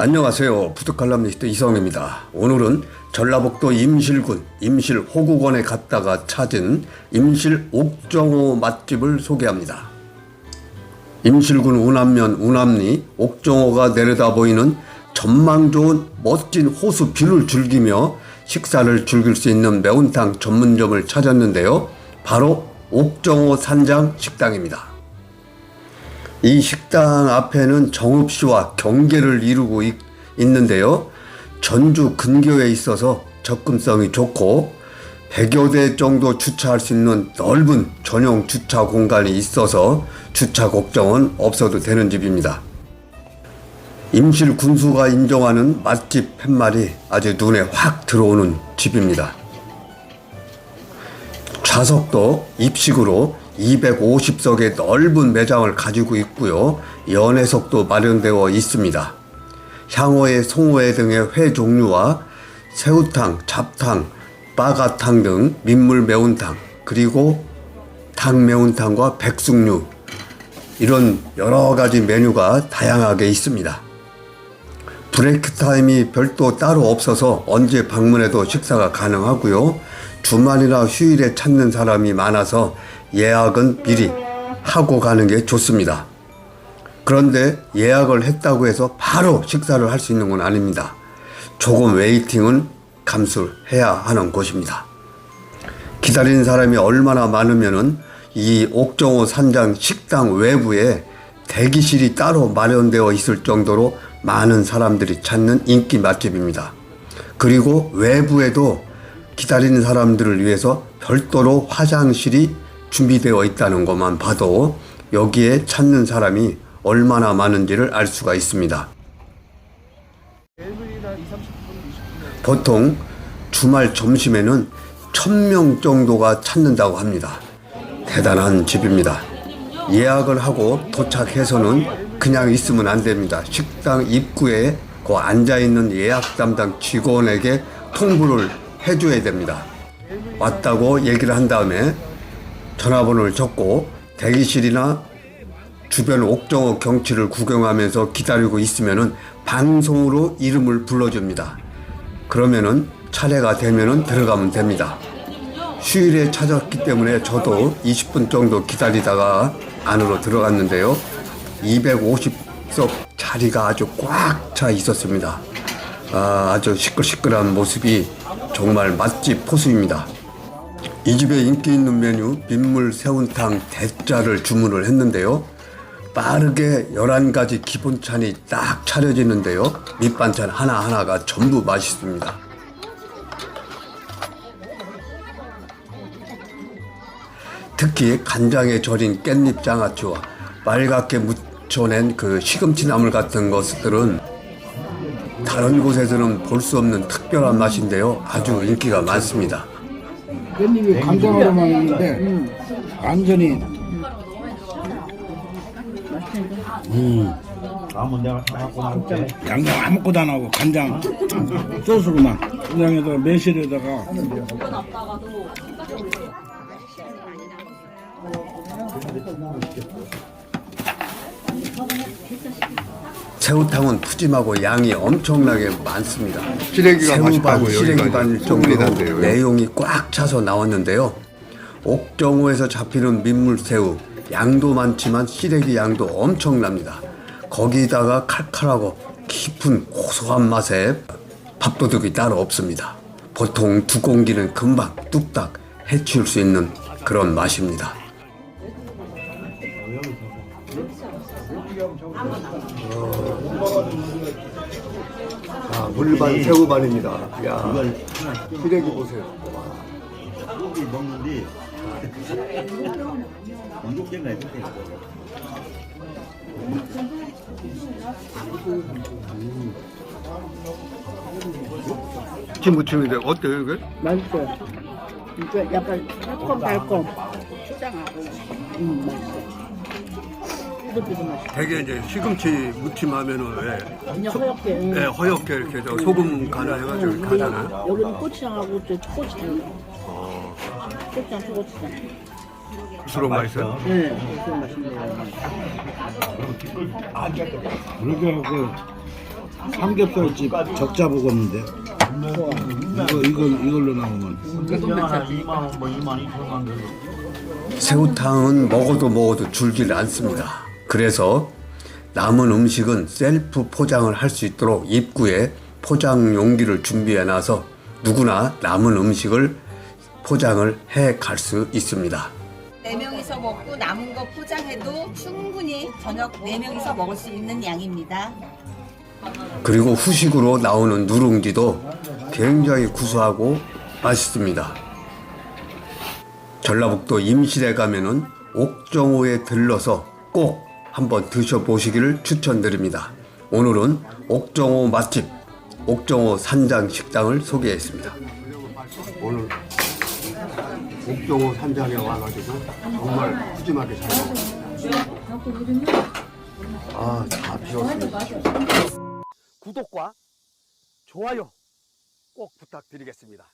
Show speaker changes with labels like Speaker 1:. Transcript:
Speaker 1: 안녕하세요. 푸드칼럼니스트 이성입니다. 오늘은 전라북도 임실군 임실 호국원에 갔다가 찾은 임실 옥정호 맛집을 소개합니다. 임실군 운암면 운암리 옥정호가 내려다 보이는 전망 좋은 멋진 호수 뷰를 즐기며 식사를 즐길 수 있는 매운탕 전문점을 찾았는데요. 바로 옥정호 산장 식당입니다. 이 식당 앞에는 정읍시와 경계를 이루고 있, 있는데요. 전주 근교에 있어서 접근성이 좋고 100여 대 정도 주차할 수 있는 넓은 전용 주차 공간이 있어서 주차 걱정은 없어도 되는 집입니다. 임실 군수가 인정하는 맛집 팻말이 아주 눈에 확 들어오는 집입니다. 좌석도 입식으로 250석의 넓은 매장을 가지고 있고요. 연회석도 마련되어 있습니다. 향어회, 송어회 등의 회 종류와 새우탕, 잡탕, 빠가탕 등 민물 매운탕, 그리고 탕매운탕과 백숙류 이런 여러 가지 메뉴가 다양하게 있습니다. 브레이크 타임이 별도 따로 없어서 언제 방문해도 식사가 가능하고요. 주말이나 휴일에 찾는 사람이 많아서 예약은 미리 하고 가는 게 좋습니다. 그런데 예약을 했다고 해서 바로 식사를 할 수 있는 건 아닙니다. 조금 웨이팅은 감수해야 하는 곳입니다. 기다리는 사람이 얼마나 많으면은 이 옥정호 산장 식당 외부에 대기실이 따로 마련되어 있을 정도로 많은 사람들이 찾는 인기 맛집입니다. 그리고 외부에도 기다리는 사람들을 위해서 별도로 화장실이 준비되어 있다는 것만 봐도 여기에 찾는 사람이 얼마나 많은지를 알 수가 있습니다. 보통 주말 점심에는 천명 정도가 찾는다고 합니다. 대단한 집입니다. 예약을 하고 도착해서는 그냥 있으면 안 됩니다. 식당 입구에 그 앉아 있는 예약 담당 직원에게 통보를 해줘야 됩니다. 왔다고 얘기를 한 다음에 전화번호를 적고 대기실이나 주변 옥정호 경치를 구경하면서 기다리고 있으면은 방송으로 이름을 불러줍니다. 그러면은 차례가 되면은 들어가면 됩니다. 휴일에 찾았기 때문에 저도 20분 정도 기다리다가 안으로 들어갔는데요. 250석 자리가 아주 꽉 차 있었습니다. 아, 아주 시끌시끌한 모습이 정말 맛집 포수입니다. 이 집의 인기 있는 메뉴 민물 새우탕 대짜를 주문을 했는데요. 빠르게 11가지 기본찬이 딱 차려지는데요. 밑반찬 하나하나가 전부 맛있습니다. 특히 간장에 절인 깻잎 장아찌와 빨갛게 무쳐낸 그 시금치 나물 같은 것들은 다른 곳에서는 볼 수 없는 특별한 맛인데요. 아주 인기가 많습니다.
Speaker 2: 깻잎이 간장으로만 있는데 완전히
Speaker 3: 나올게.
Speaker 2: 양념 아무것도 안 하고 간장 소스로만 간장에다가 매실에다가
Speaker 1: 새우탕은 푸짐하고 양이 엄청나게 많습니다.
Speaker 4: 시래기가
Speaker 1: 새우반,
Speaker 4: 맛있다고 여기가
Speaker 1: 시래기반 정도로
Speaker 4: 난대요.
Speaker 1: 내용이 꽉 차서 나왔는데요. 옥정호에서 잡히는 민물새우 양도 많지만 시래기 양도 엄청납니다. 거기다가 칼칼하고 깊은 고소한 맛에 밥도둑이 따로 없습니다. 보통 두 공기는 금방 뚝딱 해치울 수 있는 그런 맛입니다. 아, 물반 새우반입니다. 야, 시래기 보세요.
Speaker 3: 고기 먹는데 일곱 개인가 일곱 개.
Speaker 1: 김 무침인데 어때요 이게?
Speaker 5: 맛있어요. 약간 달콤달콤 초장하고 음 맛있어. 삐 맛있어.
Speaker 1: 되게 이제 시금치 무침 하면은 왜
Speaker 5: 그냥 허옇게. 음.
Speaker 1: 네, 허옇게 이렇게 저 소금 간을 해가지고 이렇게 하잖아요.
Speaker 5: 여기는 고추장하고 저 초고추장.
Speaker 1: 어,
Speaker 5: 고추장 초고추장.
Speaker 1: 수록 맛있어요?
Speaker 5: 네, 그래서 맛있네요.
Speaker 2: 그렇게 하고 삼겹살집 적자 먹었는데 이거 이거 이걸로 나오면
Speaker 1: 새우탕은 먹어도 먹어도 줄질 않습니다. 그래서 남은 음식은 셀프 포장을 할 수 있도록 입구에 포장 용기를 준비해 놔서 누구나 남은 음식을 포장을 해 갈 수 있습니다.
Speaker 4: 네 명이서 먹고 남은 거 포장해도 충분히 저녁 네 명이서 먹을 수 있는 양입니다.
Speaker 1: 그리고 후식으로 나오는 누룽지도 굉장히 구수하고 맛있습니다. 전라북도 임실에 가면은 옥정호에 들러서 꼭 한번 드셔보시기를 추천드립니다. 오늘은 옥정호 맛집, 옥정호 산장 식당을 소개했습니다. 오늘 옥정호 산장에 와가지고 정말 푸짐하게 잘 먹었습니다. 아, 다 비웠습니다. 구독과 좋아요 꼭 부탁드리겠습니다.